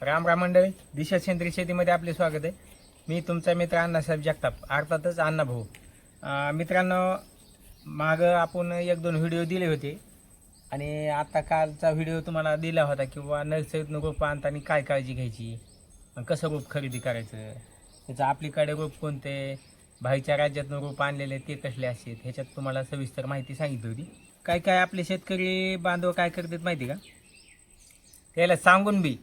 राम राम मंडळी दिशा सेंद्रिय शेतीमध्ये आपले स्वागत आहे. मी तुमचा मित्र अण्णासाहेब जगताप अर्थातच अण्णा भाऊ. मित्रांनो मागं आपण एक दोन व्हिडिओ दिले होते आणि आता कालचा व्हिडिओ तुम्हाला दिला होता किंवा नर्सरीतनं रोप आणताना काय काळजी घ्यायची? कसं रोप खरेदी करायचं? त्याचं आपलीकडे रोप कोणते? बाहेरच्या राज्यातनं रोप आणलेले ते कसले असतात ह्याच्यात तुम्हाला सविस्तर माहिती सांगितली होती. काय काय आपले शेतकरी बांधव काय करतात माहिती का? त्याला सांगून बी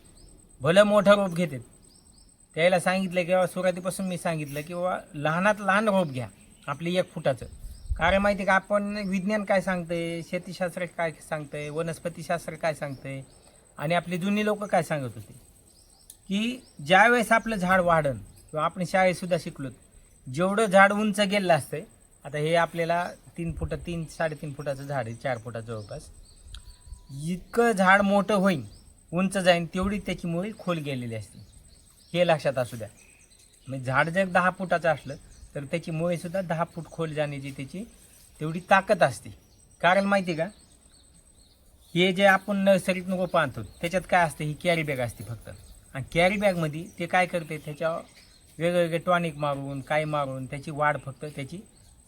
भलं मोठं रोप घेतात त्याला सांगितलं किंवा सुरुवातीपासून मी सांगितलं की बाबा लहानात लहान रोप घ्या आपली एक फुटाचं. कारण माहिती का आपण विज्ञान काय सांगतंय शेतीशास्त्र काय सांगतंय वनस्पतीशास्त्र काय सांगतंय आणि आपली जुनी लोक काय सांगत होते? की ज्यावेळेस आपलं झाड वाढन किंवा आपण शाळेतसुद्धा शिकलो जेवढं झाड उंच गेलेलं असतंय आता हे आपल्याला तीन फुट तीन साडेतीन फुटाचं झाड आहे चार फुटाचं जवळपास. इतकं झाड मोठं होईल उंच जाईन तेवढी त्याची मुळी खोल गेलेली असते. हे लक्षात असू द्या. म्हणजे झाड जर दहा फुटाचं असलं तर त्याची मुळीसुद्धा दहा फूट खोल जाण्याची त्याची तेवढी ताकद असते. कारण माहिती आहे का? हे जे आपण नर्सरीत रोपं आणतो त्याच्यात काय असतं? ही कॅरी बॅग असते फक्त. आणि कॅरी बॅगमध्ये ते काय करते? त्याच्यावर वेगवेगळे टॉनिक मारून काय मारून त्याची वाढ फक्त त्याची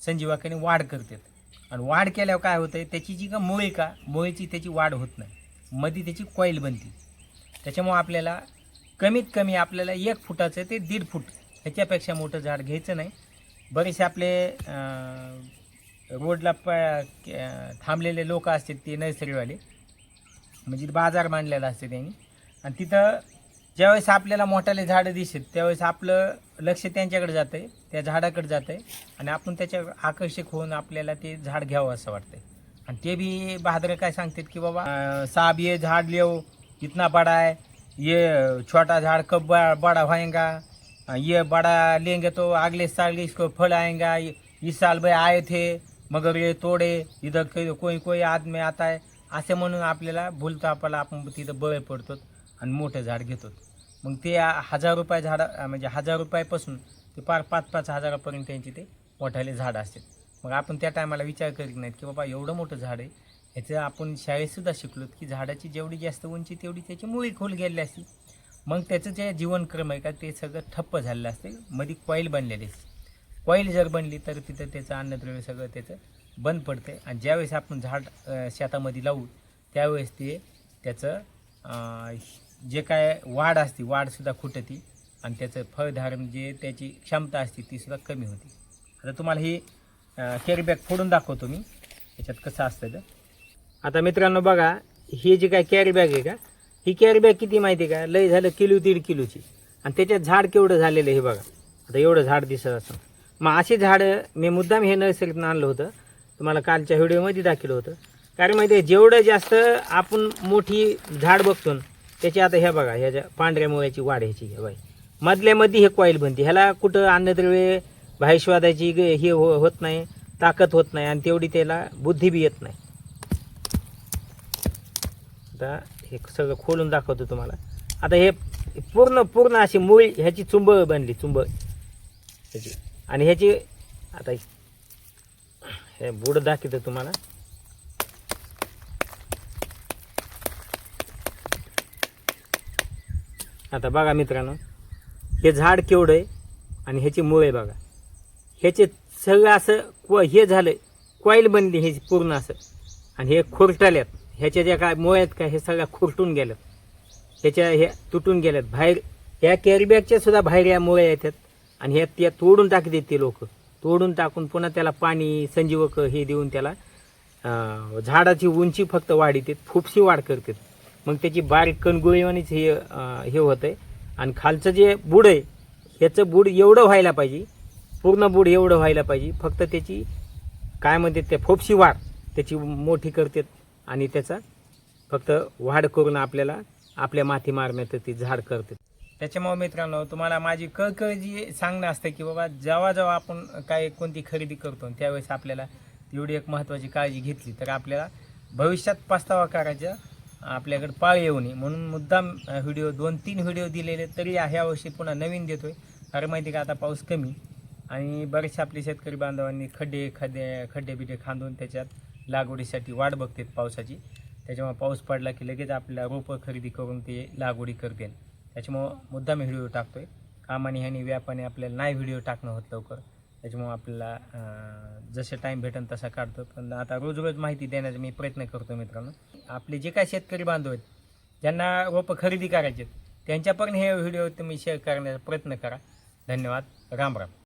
संजीवाकाने वाढ करतात आणि वाढ केल्यावर काय होतं त्याची जी का मुळी का मुळीची त्याची वाढ होत नाही. मध्ये त्याची कॉईल बनते. त्याच्यामुळं आपल्याला कमीत कमी आपल्याला एक फुटाचं ते दीड फूट ह्याच्यापेक्षा मोठं झाड घ्यायचं नाही. बरेचसे आपले रोडला प थांबलेले लोक असतात ते नर्सरीवाले म्हणजे बाजार मांडलेला असते त्यांनी. आणि तिथं ज्यावेळेस आपल्याला मोठाले झाडं दिसत त्यावेळेस आपलं लक्ष त्यांच्याकडे जातं आहे त्या झाडाकडे जातं आहे आणि आपण त्याच्या आकर्षक होऊन आपल्याला ते झाड घ्यावं असं वाटतंय. आणि ते भी बहादर काय सांगतात की बाबा साब साहब ये झाड लियो इतना बड़ा है ये छोटा झाड़ कब बड़ा बड़ा होएगा ये बड़ा लेंगे तो अगले साल इसको फल आएगा इस साल भाई आए थे मगर ये तोड़े इधर कोई कोई आदमी आता आहे असे म्हणून आपल्याला भुलता आपल्याला आपण तिथं बळ पडतो आणि मोठं झाड घेतो मग ते हजार रुपये झाड म्हणजे हजार रुपयापासून ते पार पाच पाच हजारापर्यंत त्यांची ते मोठाले झाड असतात. मग आपण त्या टायमाला विचार करीत नाहीत की बाबा एवढं मोठं झाड आहे ह्याचं आपण शाळेतसुद्धा शिकलो की झाडाची जेवढी जास्त उंची तेवढी त्याची मुळी खोल गेलेली असते. मग त्याचं जे जीवनक्रम आहे का ते सगळं ठप्प झालेलं असते. मध्ये कॉईल बनलेली असते. कॉईल जर बनली तर तिथं त्याचं अन्नद्रव्य सगळं त्याचं बंद पडते. आणि ज्यावेळेस आपण झाड शेतामध्ये लावू त्यावेळेस ते त्याचं जे काय वाढ असते वाढसुद्धा खुटती. आणि त्याचं फळधारण जे त्याची क्षमता असते तीसुद्धा कमी होती. आता तुम्हाला ही कॅरी बॅग फोडून दाखवतो मी. याच्यात कसं असतं तर आता मित्रांनो बघा ही जी काय कॅरी बॅग आहे का ही कॅरी बॅग किती माहिती आहे का? लय झालं किलो दीड किलोची. आणि त्याच्यात झाड केवढं झालेलं हे बघा. आता एवढं झाड दिसत असं मग अशी झाडं मी मुद्दाम हे नर्सरीतून आणलं होतं. तुम्हाला कालच्या व्हिडिओमध्ये दाखवलं होतं. कारण माहिती आहे जेवढं जास्त आपण मोठी झाड बघतो ना, त्याची आता हे बघा ह्याच्या पांढऱ्या मुळ्याची वाढ ह्याची हे बाई. मधल्यामध्ये हे कॉईल बनते. ह्याला कुठं अन्नद्रव्य भाईशवादाची हे हो- होत नाही ताकद होत नाही आणि तेवढी त्याला बुद्धी बी येत नाही. आता हे सगळं खोलून दाखवतो तुम्हाला. आता हे पूर्ण पूर्ण अशी मुळी ह्याची चुंब बनली चुंब. ह्याची. आणि ह्याची आता हे बुड दाखवतो तुम्हाला. आता बघा मित्रांनो हे झाड केवढं आहे आणि ह्याची मुळे बघा. ह्याचे सगळं असं क्व हे झालं कॉईल बनली हे पूर्ण असं. आणि हे खुरटाल्यात. ह्याच्या ज्या काय मोळ्यात काय हे सगळ्या खुरटून गेलं ह्याच्या हे तुटून गेल्यात. बाहेर ह्या कॅरीबॅगच्या सुद्धा बाहेर या मुळ्या येतात आणि ह्या त्या तोडून टाकतात ते लोक. तोडून टाकून पुन्हा त्याला पाणी संजीवक हे देऊन त्याला झाडाची उंची फक्त वाढीते फुपशी वाढ करतात मग त्याची बारीक कणगुळीवानीच हे हे होतं आहे आणि खालचं जे बुड आहे ह्याचं बुड एवढं व्हायला पाहिजे पूर्ण बुड एवढं व्हायला पाहिजे. फक्त त्याची काय म्हणते ते फोपशी वाढ त्याची मोठी करतात आणि त्याचा फक्त वाढ करून आपल्याला आपल्या माथी मारण्यात ती झाड करते. त्याच्यामुळे मित्रांनो तुम्हाला माझी कळकळ जी सांगणं असतं की बाबा जेव्हा जेव्हा आपण काय कोणती खरेदी करतो त्यावेळेस आपल्याला एवढी एक महत्त्वाची काळजी घेतली तर आपल्याला भविष्यात पस्तावा करायचा आपल्याकडे पाळ येऊ नये. म्हणून मुद्दाम व्हिडिओ दोन तीन व्हिडिओ दिलेले तरी ह्या वर्षी पुन्हा नवीन देतोय. कारण माहिती का आता पाऊस कमी आणि बरेचसे आपले शेतकरी बांधवांनी खड्डे खड्डे खड्डे बिड्डे खांदून त्याच्यात लागवडीसाठी वाट बघतात पावसाची. त्याच्यामुळे पाऊस पडला की लगेच आपल्याला रोपं खरेदी करून ते लागवडी करते त्याच्यामुळं मुद्दाम व्हिडिओ टाकतो आहे कामाने ह्याने व्यापाने आपल्याला नाही व्हिडिओ टाकणं होत लवकर. त्याच्यामुळं आपल्याला जसं टाईम भेटेल तसा काढतो. पण आता रोज रोज माहिती देण्याचा मी प्रयत्न करतो मित्रांनो. आपले जे काय शेतकरी बांधव आहेत ज्यांना रोपं खरेदी करायचे आहेत, त्यांच्यापर्यंत हे व्हिडिओ तुम्ही शेअर करण्याचा प्रयत्न करा. धन्यवाद. राम राम.